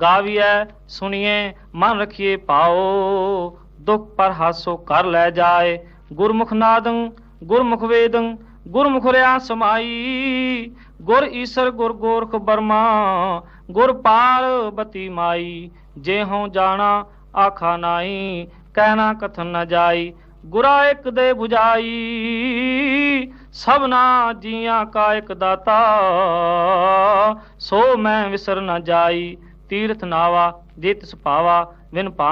ਗਾਵੀਐ ਸੁਣੀਏ ਮਨ ਰਖੀਏ ਪਾਓ। ਦੁਖ ਪਰ ਹਾਸੋ ਕਰ ਲੈ ਜਾਏ। ਗੁਰਮੁਖ ਨਾਦੰ, ਗੁਰਮੁਖ ਵੇਦੰ, ਗੁਰਮੁਖ ਰਿਆ ਸਮਾਈ। ਗੁਰ ਈਸਰ, ਗੁਰ ਗੋਰਖ ਬਰਮਾ, ਗੁਰ ਪਾਰਬਤੀ ਮਾਈ। ਜੇ ਹਉ ਜਾਣਾ, ਆਖਾ ਨਾਈ, ਕਹਿਣਾ ਕਥਨ ਨ ਜਾਈ। ਗੁਰਾ ਇੱਕ ਦੇ 부ਜਾਈ ਸਭਨਾ ਜੀਆਂ ਕਾ ਇੱਕ ਦਾਤਾ। ਸੋ ਮੈਂ ਵਿਸਰ ਨ ਜਾਈ। ਤੀਰਥ ਨਾਵਾ ਜਿਤ ਸੁਪਾਵਾ ਵਿਨ ਪਾਣ